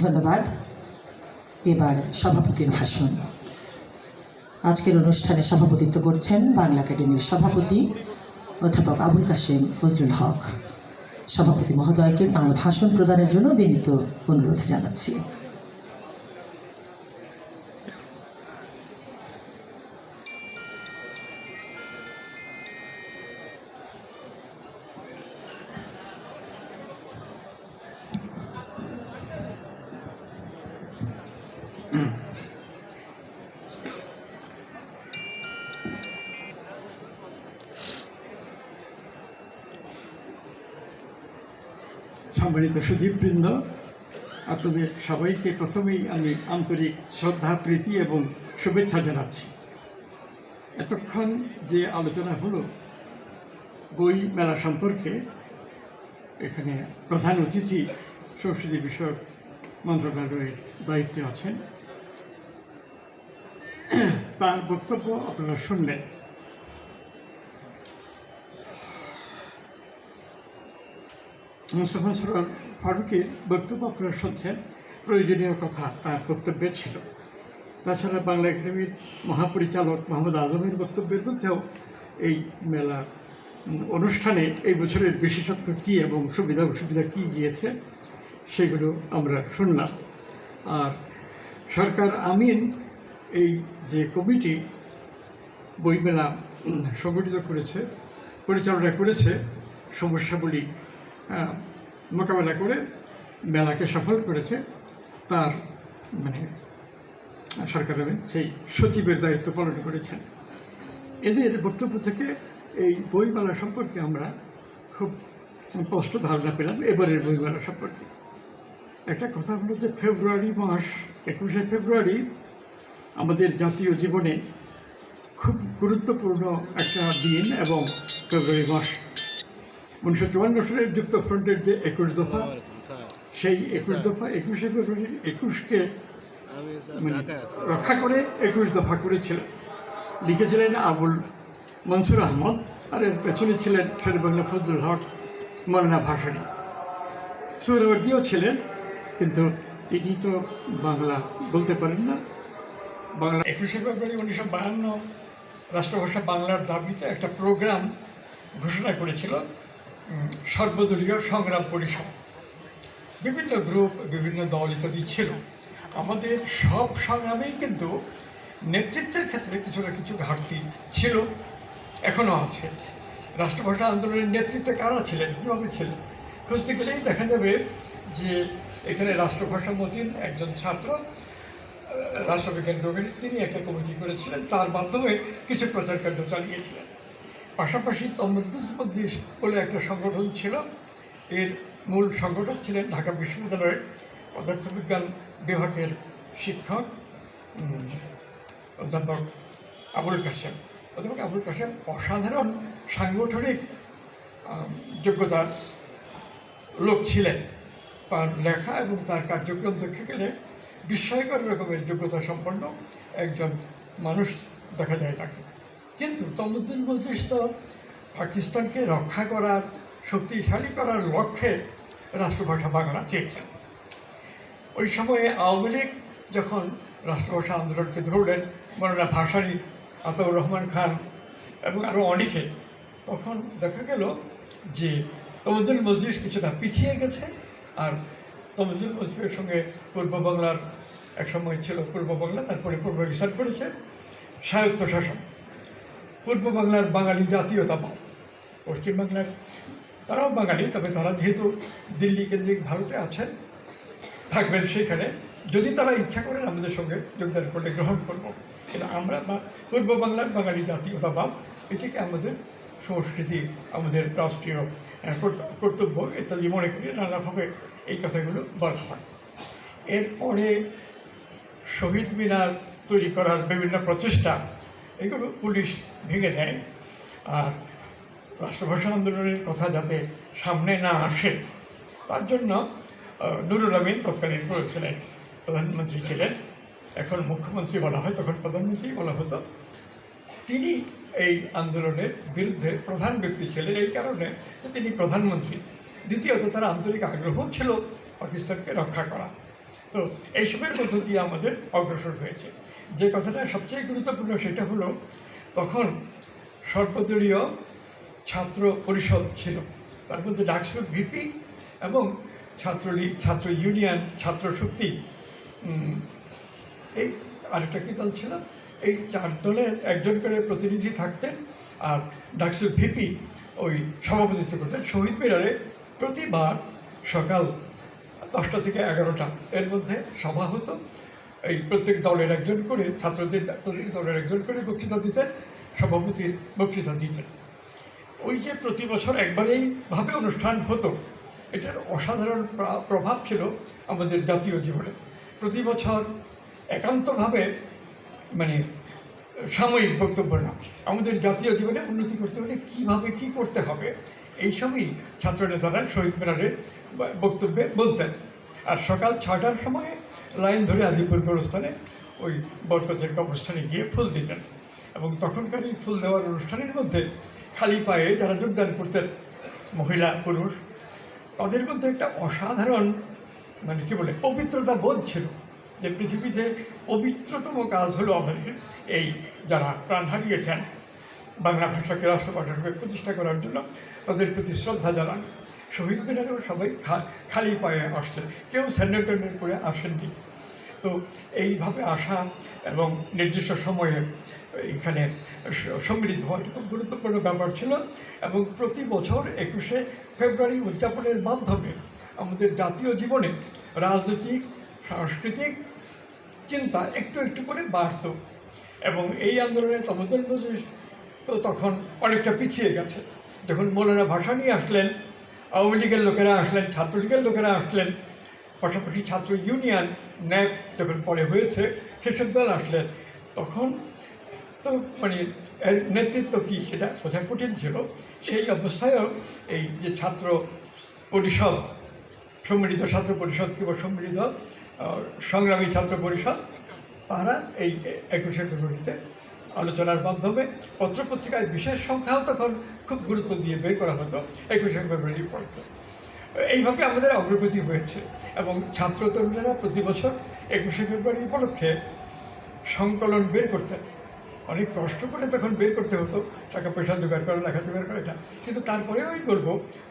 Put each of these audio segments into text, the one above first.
ধন্যবাদ। এবার সভাপতির ভাষণ। আজকের অনুষ্ঠানে সভাপতিত্ব করছেন বাংলা একাডেমির সভাপতি অধ্যাপক আবুল কাশেম ফজলুল হক। সভাপতি মহোদয়কে তাঁর ভাষণ প্রদানের জন্য বিনীত অনুরোধ জানাচ্ছি। সম্মানিত সুধীববৃন্দ আপনাদের সবাইকে প্রথমেই আমি আন্তরিক শ্রদ্ধা, প্রীতি এবং শুভেচ্ছা জানাচ্ছি। এতক্ষণ যে আলোচনা হলো, বই মেলা সম্পর্কে, এখানে প্রধান অতিথি সংস্কৃতি বিষয়ক মন্ত্রণালয়ের দায়িত্বে আছেন। তার বক্তব্য আপনারা শুনলেন। মুস্তফা সরোয়ার ফারুকের বক্তব্য আপনারা শুনছেন, প্রয়োজনীয় কথা তার বক্তব্যে ছিল। তাছাড়া বাংলা একাডেমির মহাপরিচালক মোহাম্মদ আজমের বক্তব্যের মধ্যেও এই মেলা অনুষ্ঠানে এই বছরের বিশেষত্ব কী এবং সুবিধা অসুবিধা কী গিয়েছে, সেগুলো আমরা শুনলাম। আর সরকার আমিন এই যে কমিটি বইমেলা সংগঠিত করেছে, পরিচালনা করেছে সমস্যাগুলি মোকাবেলা করে মেলাকে সফল করেছে, তার মানে সরকার সেই সচিবের দায়িত্ব পালন করেছেন এদের বক্তব্য থেকে এই বইমেলা সম্পর্কে আমরা খুব স্পষ্ট ধারণা পেলাম, এবারের বইমেলা সম্পর্কে। একটা কথা হলো যে ফেব্রুয়ারি মাস, একুশে ফেব্রুয়ারি আমাদের জাতীয় জীবনে খুব গুরুত্বপূর্ণ একটা দিন এবং ফেব্রুয়ারি মাস। উনিশশো চুয়ান্ন সালের যুক্ত ফ্রন্টের যে একুশ দফা সেই একুশ দফা একুশে ফেব্রুয়ারি একুশকে মানে রক্ষা করে একুশ দফা করেছিলেন। লিখেছিলেন আবুল মনসুর আহমদ আর এর পেছনে ছিলেন শের বাংলা ফজলুল হক মৌলানা ভাসানী। সুহরাবর্দিও ছিলেন কিন্তু তিনি তো বাংলা বলতে পারেন না। বাংলা একুশে ফেব্রুয়ারি উনিশশো বাহান্ন রাষ্ট্রভাষা বাংলার দাবিতে একটা প্রোগ্রাম ঘোষণা করেছিল সর্বদলীয় সংগ্রাম পরিষদ। বিভিন্ন গ্রুপ, বিভিন্ন দল ইত্যাদি ছিল। আমাদের সব সংগ্রামেই কিন্তু নেতৃত্বের ক্ষেত্রে কিছু না কিছু ঘাটতি ছিল এখনও আছে। রাষ্ট্রভাষা আন্দোলনের নেতৃত্বে কারা ছিলেন, কীভাবে ছিলেন, খুঁজতে গেলেই দেখা যাবে যে এখানে রাষ্ট্রভাষা মতিন একজন ছাত্র রাষ্ট্রবিজ্ঞান বিভাগের তিনি একটা কমিটি করেছিলেন, তার মাধ্যমে কিছু প্রচার কাণ্ড চালিয়েছিলেন। পাশাপাশি তমদ্দুস বলে একটা সংগঠন ছিল, এর মূল সংগঠক ছিলেন ঢাকা বিশ্ববিদ্যালয়ের পদার্থবিজ্ঞান বিভাগের শিক্ষক অধ্যাপক আবুল কাশেম। অধ্যাপক আবুল কাশেম অসাধারণ সাংগঠনিক যোগ্যতার লোক ছিলেন। তার লেখা এবং তার কার্যক্রম দেখে গেলে বিস্ময়কর রকমের যোগ্যতা সম্পন্ন একজন মানুষ দেখা যায় তাকে। কিন্তু তমুদ্দিন মজলিস তো, পাকিস্তানকে রক্ষা করার, শক্তিশালী করার লক্ষ্যে রাষ্ট্রভাষা বাংলা চেয়েছেন ওই সময়ে আওয়ামী লীগ যখন রাষ্ট্রভাষা আন্দোলনকে ধরলেন, মৌলানা ভাসানী, আতাউর রহমান খান এবং আরও অনেকে, তখন দেখা গেল যে তমুদ্দিন মজলিস কিছুটা পিছিয়ে গেছে আর তমুদ্দিন মজলিসের সঙ্গে পূর্ব বাংলার এক সময় ছিল পূর্ব বাংলা, তারপরে পূর্ব বিস্তার করেছে স্বায়ত্তশাসন পূর্ব বাংলার বাঙালি জাতীয়তাবাদ পশ্চিমবাংলার তারাও বাঙালি, তবে তারা যেহেতু দিল্লি কেন্দ্রিক ভারতে আছেন, থাকবেন সেখানে। যদি তারা ইচ্ছা করেন আমাদের সঙ্গে যোগদান করলে গ্রহণ করব। কিন্তু আমরা পূর্ব বাংলার বাঙালি জাতীয়তাবাদ এটিকে আমাদের সংস্কৃতি আমাদের রাষ্ট্রীয় কর্তব্য ইত্যাদি মনে করি নানাভাবে এই কথাগুলো বলা হয়। এরপরে শহীদ মিনার তৈরি করার বিভিন্ন প্রচেষ্টা, এগুলো পুলিশ ভেঙে দেয়। আর রাষ্ট্রভাষা আন্দোলনের কথা যাতে সামনে না আসে, তার জন্য নুরুল আমিন তৎকালীন করেছিলেন প্রধানমন্ত্রী ছিলেন। এখন মুখ্যমন্ত্রী বলা হয়, তখন প্রধানমন্ত্রী বলা হতো। তিনি এই আন্দোলনের বিরুদ্ধে প্রধান ব্যক্তি ছিলেন। এই কারণে তিনি প্রধানমন্ত্রী। দ্বিতীয়ত, তার আন্তরিক আগ্রহ ছিল পাকিস্তানকে রক্ষা করা। তো এইসবের মধ্য দিয়ে আমাদের অগ্রসর হয়েছে। যে কথাটা সবচেয়ে গুরুত্বপূর্ণ, সেটা হলো, তখন সর্বদলীয় ছাত্র পরিষদ ছিল। তার মধ্যে ডাকসুর ভিপি এবং ছাত্রলীগ, ছাত্র ইউনিয়ন, ছাত্র শক্তি এই আরেকটা কি দল ছিল? এই চার দলের একজন করে প্রতিনিধি থাকতেন আর ডাকসু ভিপি ওই সভাপতিত্ব করতেন। শহীদ মিনারে প্রতিবার সকাল দশটা থেকে এগারোটা এর মধ্যে সভা হতো। এই প্রত্যেক দলের একজন করে, ছাত্রদের প্রত্যেক দলের একজন করে বক্তৃতা দিতেন, সভাপতির বক্তৃতা দিতেন। ওই যে প্রতি বছর একবারেই ভাবে অনুষ্ঠান হতো, এটার অসাধারণ প্রভাব ছিল আমাদের জাতীয় জীবনে। প্রতি বছর একান্তভাবে মানে সাময়িক বক্তব্য না। আমাদের জাতীয় জীবনে উন্নতি করতে হলে কীভাবে কি করতে হবে এইসবই ছাত্র নেতারা শহীদ মিনারে বক্তব্যে বলতেন। আর সকাল ছটার সময় লাইন ধরে আদিপুর গোরস্থানে ওই বরকতের কবরস্থানে গিয়ে ফুল দিতেন এবং তখনকার এই ফুল দেওয়ার অনুষ্ঠানের মধ্যে খালি পায়ে যারা যোগদান করতেন, মহিলা, পুরুষ, তাদের মধ্যে একটা অসাধারণ মানে কি বলে, পবিত্রতা বোধ ছিল যে পৃথিবীতে পবিত্রতম কাজ হলো আমাদের এই যারা প্রাণ হারিয়েছেন বাংলা ভাষাকে রাষ্ট্রভাষা রূপে প্রতিষ্ঠা করার জন্য, তাদের প্রতি শ্রদ্ধা জানান। শহীদ মিনারেও সবাই খালি পায়ে আসছেন কেউ স্যান্ডেল করে আসেননি। তো এইভাবে আসা এবং নির্দিষ্ট সময়ে এখানে সম্মিলিত হওয়া খুব গুরুত্বপূর্ণ ব্যাপার ছিল এবং প্রতি বছর একুশে ফেব্রুয়ারি উদযাপনের মাধ্যমে আমাদের জাতীয় জীবনে রাজনৈতিক, সাংস্কৃতিক চিন্তা একটু একটু করে বাড়ত। এবং এই আন্দোলনে তমদল মজলিস তো তখন অনেকটা পিছিয়ে গেছে। যখন মৌলানা ভাষা নিয়ে আসলেন, আওয়ামী লীগের লোকেরা আসলেন, ছাত্রলীগের লোকেরা আসলেন, পাশাপাশি ছাত্র ইউনিয়ন ন্যাপ যখন পরে হয়েছে, সেসব দল আসলেন। তখন তো মানে এর নেতৃত্ব কী সেটা সোজা কঠিন ছিল? সেই অবস্থায়ও এই যে ছাত্র পরিষদ, সম্মিলিত ছাত্র পরিষদ কিংবা সম্মিলিত সংগ্রামী ছাত্র পরিষদ, তারা এই একুশে ফেব্রুয়ারিতে আলোচনার মাধ্যমে পত্রপত্রিকায় বিশেষ সংখ্যাও তখন খুব গুরুত্ব দিয়ে বের করা হতো, একুশে ফেব্রুয়ারি পর্যন্ত। এইভাবে আমাদের অগ্রগতি হয়েছে এবং ছাত্র তরুণেরা প্রতি বছর একুশে ফেব্রুয়ারি উপলক্ষে সংকলন বের করতেন অনেক কষ্ট করে তখন বের করতে হতো, টাকা পয়সা জোগাড় করা লেখা জোগাড় করা, এটা। কিন্তু তারপরে আমি বলব,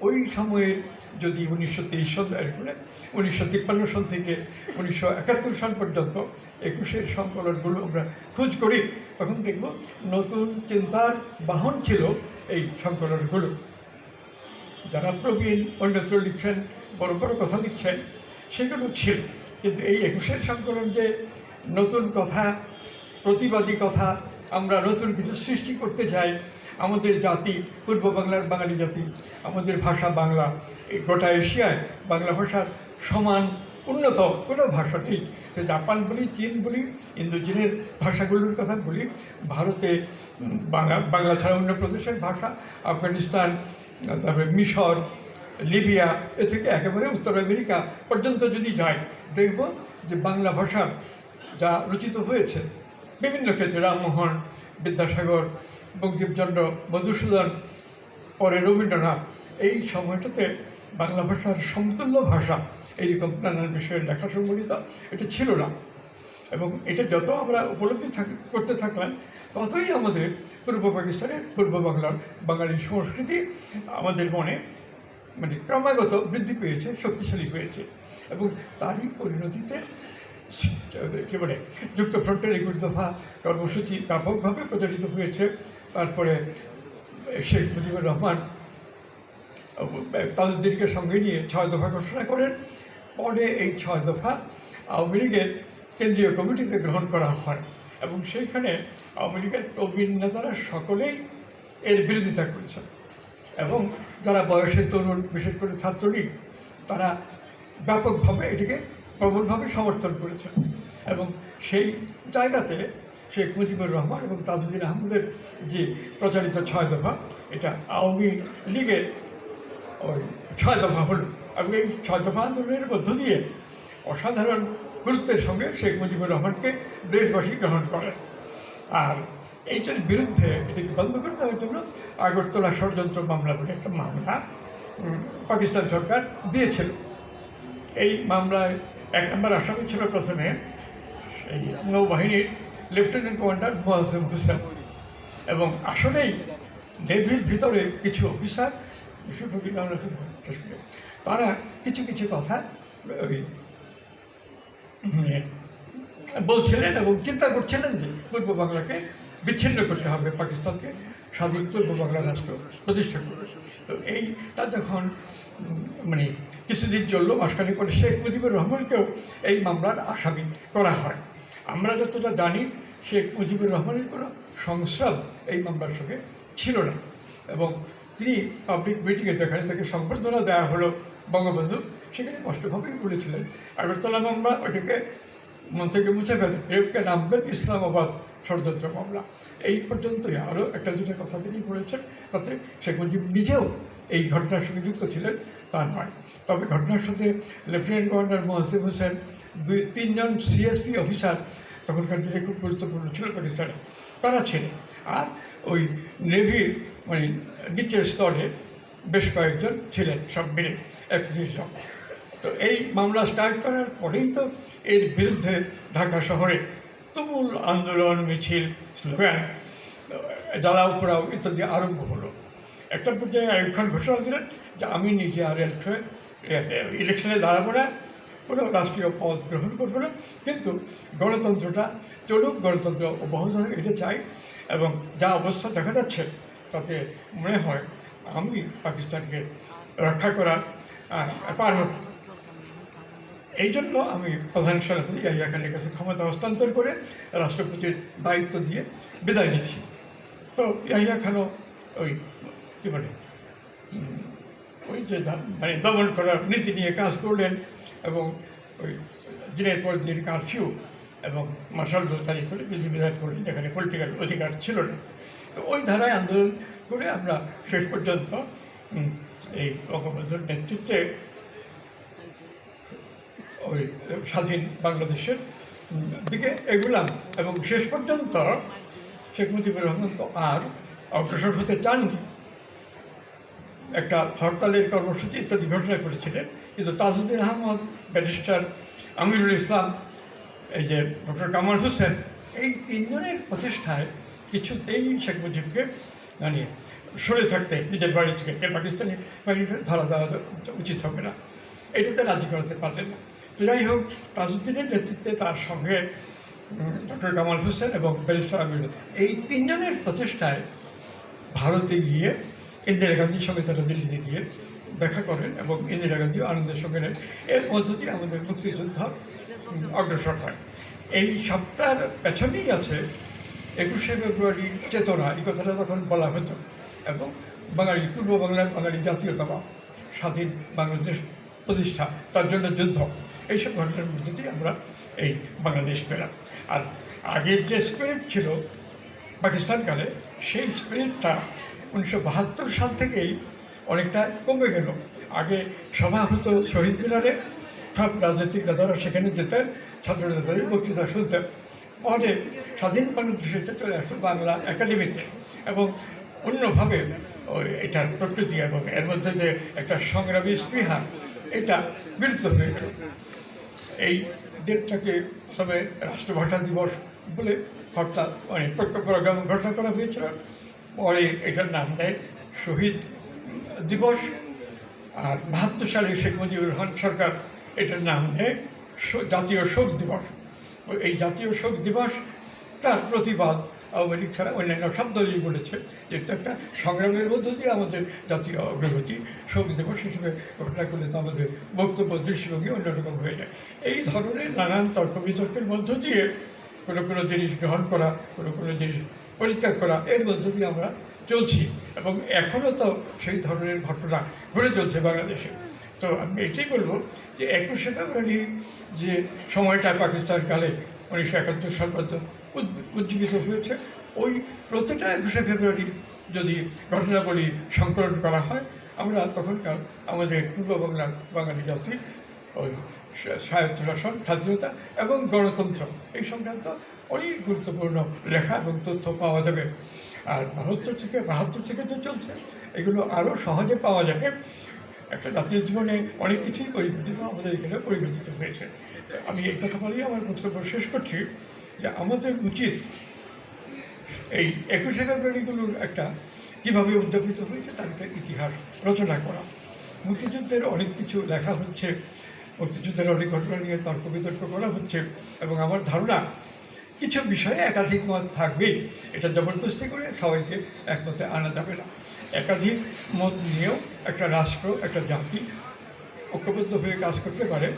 ওই সময়ের যদি উনিশশো তেইশ সন মানে উনিশশো তিপ্পান্ন সন থেকে উনিশশো একাত্তর সন পর্যন্ত একুশের সংকলনগুলো আমরা খোঁজ করি, তখন দেখব নতুন চিন্তার বাহন ছিল এই সংকলনগুলো। যারা প্রবীণ অন্যত্র লিখছেন, বড় বড় কথা লিখছেন, সেগুলো ছিল। কিন্তু এই একুশের সংকলন যে নতুন কথা, প্রতিবাদী কথা আমরা নতুন কিছু সৃষ্টি করতে চাই। আমাদের জাতি, পূর্ব বাংলার বাঙালি জাতি, আমাদের ভাষা বাংলা, এই গোটা এশিয়ায় বাংলা ভাষার সমান উন্নত কোনো ভাষা নেই। সে জাপান বলি, চীন বলি ইন্দো চীনের ভাষাগুলোর কথা বলি, ভারতে বাংলা বাংলা ছাড়া অন্য প্রদেশের ভাষা, আফগানিস্তান, তারপরে মিশর, লিবিয়া, এ থেকে একেবারে উত্তর আমেরিকা পর্যন্ত যদি যাই, দেখব যে বাংলা ভাষা যা রচিত হয়েছে বিভিন্ন ক্ষেত্রে রামমোহন, বিদ্যাসাগর, বঙ্কিমচন্দ্র, মধুসূদন, পরে রবীন্দ্রনাথ, এই সময়টাতে বাংলা ভাষার সমতুল্য ভাষা, এইরকম নানান বিষয়ের লেখা সম্বলিত এটা ছিল না। এবং এটা যত আমরা উপলব্ধি করতে থাকলাম, ততই আমাদের পূর্ব পাকিস্তানের পূর্ব বাংলার বাঙালি সংস্কৃতি আমাদের মনে মানে ক্রমাগত বৃদ্ধি পেয়েছে, শক্তিশালী হয়েছে এবং তারই পরিণতিতে কী বলে যুক্তফ্রন্টের একুশ দফা কর্মসূচি ব্যাপকভাবে প্রচারিত হয়েছে। তারপরে শেখ মুজিবুর রহমান তাজউদ্দিনকে সঙ্গে নিয়ে ছয় দফা ঘোষণা করেন। পরে এই ছয় দফা আওয়ামী লীগের কেন্দ্রীয় কমিটিতে গ্রহণ করা হয় এবং সেইখানে আওয়ামী লীগের প্রবীণ নেতারা সকলেই এর বিরোধিতা করেছেন এবং যারা বয়সে তরুণ, বিশেষ করে ছাত্রলীগ, তারা ব্যাপকভাবে এটিকে প্রবলভাবে সমর্থন করেছেন। এবং সেই জায়গাতে শেখ মুজিবুর রহমান এবং তাজউদ্দিন আহমদের যে প্রচারিত ছয় দফা, এটা আওয়ামী লীগের ওই ছয় দফা হল। এবং এই ছয় দফা আন্দোলনের মধ্য দিয়ে অসাধারণ গুরুত্বের সঙ্গে শেখ মুজিবুর রহমানকে দেশবাসী গ্রহণ করেন। আর এইটার বিরুদ্ধে এটাকে বন্ধ করে দেওয়ার জন্য আগরতলা ষড়যন্ত্র মামলা বলে একটা মামলা পাকিস্তান সরকার দিয়েছিল। এই মামলায় এক নম্বর আসামি ছিল প্রথমে নৌবাহিনীর লেফটেন্যান্ট কমান্ডার মোয়াজিম হোসেন। এবং আসলেই নেভির ভিতরে কিছু অফিসার তারা কিছু কিছু কথা ওই বলছিলেন এবং চিন্তা করছিলেন যে পূর্ব বাংলাকে বিচ্ছিন্ন করতে হবে পাকিস্তানকে। স্বাধীন পূর্ব বাংলা রাষ্ট্র প্রতিষ্ঠা করবে তো এইটা যখন মানে কিছুদিন চলল মাসখানি পরে শেখ মুজিবুর রহমানকেও এই মামলার আসামি করা হয়। আমরা যতটা জানি, শেখ মুজিবুর রহমানের কোনো সংস্রব এই মামলার সঙ্গে ছিল না। এবং তিনি পাবলিক মিটিংয়ে যেখানে তাকে সংবর্ধনা দেওয়া হলো বঙ্গবন্ধু, সেখানে স্পষ্টভাবেই বলেছিলেন। আগরতলা মামলা, ওইটাকে মন থেকে মুছে ফেলেন এরকম নামবেন ইসলামাবাদ ষড়যন্ত্র মামলা। এই পর্যন্তই আরও একটা দুটো কথা তিনি বলেছেন, তাতে শেখ মুজিব নিজেও এই ঘটনার সঙ্গে যুক্ত ছিলেন, তা নয়। তবে ঘটনার সাথে লেফটেন্যান্ট কমান্ডার মোহাসিব হোসেন দুই, তিনজন সিএসপি অফিসার তখনকার দিনে খুব গুরুত্বপূর্ণ ছিল পাকিস্তানে। তারা ছিলেন। আর ওই নেভির মানে নিচের স্তরে বেশ কয়েকজন ছিলেন সব মিলে একত্রিশ জন। তো এই মামলা স্টার্ট করার পরেই তো এর বিরুদ্ধে ঢাকা শহরে তুমুল আন্দোলন, মিছিল, স্লোগান, জ্বালাও পোড়াও ইত্যাদি আরম্ভ হলো। একটা পর্যায়ে আয়ুব খান ঘোষণা দিলেন যে আমি নিজে আর ইলেকশনে ইলেকশনে দাঁড়াবো না, কোনো রাষ্ট্রীয় পদ গ্রহণ করব না। কিন্তু গণতন্ত্রটা চলুক, গণতন্ত্র অব্যাহত এটা চাই এবং যা অবস্থা দেখা যাচ্ছে, তাতে মনে হয় আমি পাকিস্তানকে রক্ষা করার পারব এই জন্য আমি প্রধান সেনাপতি ইয়াহিয়া খানের কাছে ক্ষমতা হস্তান্তর করে রাষ্ট্রপতির দায়িত্ব দিয়ে বিদায় নিচ্ছি। তো ইয়াহিয়া খানও ওই, কী বলে ওই যে মানে দমন করার নীতি নিয়ে কাজ করলেন এবং ওই দিনের পর দিন কারফিউ এবং মার্শাল ল জারি করে বিধিবিধান করলেন যেখানে পলিটিক্যাল অধিকার ছিল না। তো ওই ধারায় আন্দোলন করে আমরা শেষ পর্যন্ত এই বঙ্গবন্ধুর নেতৃত্বে ওই স্বাধীন বাংলাদেশের দিকে এগুলাম। এবং শেষ পর্যন্ত শেখ মুজিবুর রহমান তো আর অগ্রসর হতে চাননি। একটা হরতালের কর্মসূচি ইত্যাদি ঘোষণা করেছিলেন। কিন্তু তাজউদ্দিন আহমদ, ব্যারিস্টার আমিরুল ইসলাম, এই যে ডক্টর কামাল হোসেন, এই তিনজনের প্রচেষ্টায় কিছুতেই শেখ মুজিবকে মানে সরে থাকতে, নিজের বাড়ি থেকে পাকিস্তানি বাহিনীকে ধরা দেওয়া উচিত হবে না। এটাতে রাজি করাতে পারলেন না। যাই হোক, তাজউদ্দিনের নেতৃত্বে তার সঙ্গে ডক্টর কামাল হোসেন এবং ব্যারিস্টার আমিরুল এই তিনজনের প্রচেষ্টায় ভারতে গিয়ে, ইন্দিরা গান্ধীর সঙ্গে তারা দিল্লিতে গিয়ে দেখা করেন এবং ইন্দিরা গান্ধী আনন্দের সঙ্গে নেন। এর মধ্য দিয়ে আমাদের মুক্তিযুদ্ধ অগ্রসর হয়। এই সবটার পেছনেই আছে একুশে ফেব্রুয়ারি চেতনা, এই কথাটা তখন বলা হতো। এবং বাঙালি, পূর্ব বাংলার বাঙালি জাতীয়তাবাদ স্বাধীন বাংলাদেশ প্রতিষ্ঠা, তার জন্য যুদ্ধ। এইসব ঘটনার মধ্যে দিয়ে আমরা এই বাংলাদেশ পেলাম। আর আগের যে স্পিরিট ছিল পাকিস্তানকালে, সেই স্পিরিটটা উনিশশো বাহাত্তর সাল থেকেই অনেকটা কমে গেল। আগে সভা হতো শহীদ মিনারে, সব রাজনৈতিক নেতারা সেখানে যেতেন ছাত্র নেতাদের বক্তৃতা শুনতেন। পরে স্বাধীন বাংলাদেশে চলে আসতো বাংলা একাডেমিতে এবং অন্যভাবে ওই এটার প্রকৃতি এবং এর মধ্যে যে একটা সংগ্রামী স্পৃহা এটা বিলুপ্ত হয়ে গেল। এই ডেটটাকে তবে রাষ্ট্রভাষা দিবস বলে হরতাল মানে প্রোগ্রাম ঘোষণা করা হয়েছিল। পরে এটার নাম দেয় শহীদ দিবস। আর বাহাত্তর সালে শেখ মুজিবুর রহমান সরকার এটার নাম দেয় জাতীয় শোক দিবস। এই জাতীয় শোক দিবস তার প্রতিবাদ আওয়ামী লীগ ছাড়া অন্যান্য সব দলই বলেছে যে একটা সংগ্রামের মধ্য দিয়ে আমাদের জাতীয় অগ্রগতি শোক দিবস হিসেবে ঘোষণা করলে তো আমাদের বক্তব্য দৃষ্টিভঙ্গি অন্যরকম হয়ে যায়। এই ধরনের নানান তর্ক বিতর্কের মধ্য দিয়ে কোনো কোনো জিনিস গ্রহণ করা, কোনো কোনো জিনিস পরিত্যাগ করা, এর মধ্য দিয়ে আমরা চলছি এবং এখনও তো সেই ধরনের ঘটনা ঘটে চলছে বাংলাদেশে। তো আমি এটাই বলব যে একুশে ফেব্রুয়ারি যে সময়টা পাকিস্তান কালে উনিশশো একাত্তর সাল পর্যন্ত উজ্জীবিত হয়েছে। ওই প্রতিটা একুশে ফেব্রুয়ারি যদি ঘটনাবলী সংকলন করা হয়, আমরা তখনকার আমাদের পূর্ব বাংলার বাঙালি জাতি ওই স্বা- স্বায়ত্ত শাসন স্বাধীনতা এবং গণতন্ত্র এই সংক্রান্ত অনেক গুরুত্বপূর্ণ লেখা এবং তথ্য পাওয়া যাবে। আর বাহাত্তর থেকে বাহাত্তর থেকে তো চলছে। এগুলো আরও সহজে পাওয়া যাবে। একটা জাতীয় জীবনে অনেক কিছুই পরিবর্তিত, আমাদের এখানে পরিবর্তিত হয়েছে। আমি এই কথা বলেই আমার বক্তব্য শেষ করছি। যে আমাদের উচিত এই একুশে ফেব্রুয়ারিগুলোর একটা কীভাবে উদ্যাপিত হয়েছে তার একটা ইতিহাস রচনা করা। মুক্তিযুদ্ধের অনেক কিছু লেখা হচ্ছে, মুক্তিযুদ্ধের অনেক ঘটনা নিয়ে তর্ক বিতর্ক করা হচ্ছে এবং আমার ধারণা কিছু বিষয়ে একাধিক মত থাকবেই। এটা জবরদস্তি করে সবাইকে একমতে আনা যাবে না। একাধিক মত নিয়েও একটা রাষ্ট্র, একটা জাতি ঐক্যবদ্ধ হয়ে কাজ করতে পারে।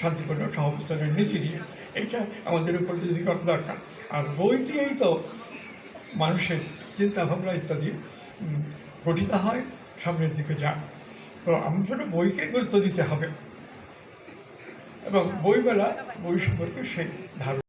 শান্তিপূর্ণ সহবস্থানের নীতি নিয়ে, এটা আমাদের উপর যদি করা দরকার। আর বই দিয়েই তো মানুষের চিন্তা ভাবনা ইত্যাদি গঠিত হয়, সামনের দিকে যায়। তো আমাদের বইকে গুরুত্ব দিতে হবে। এবং বইমেলা, বই সম্পর্কে সেই ধারণা।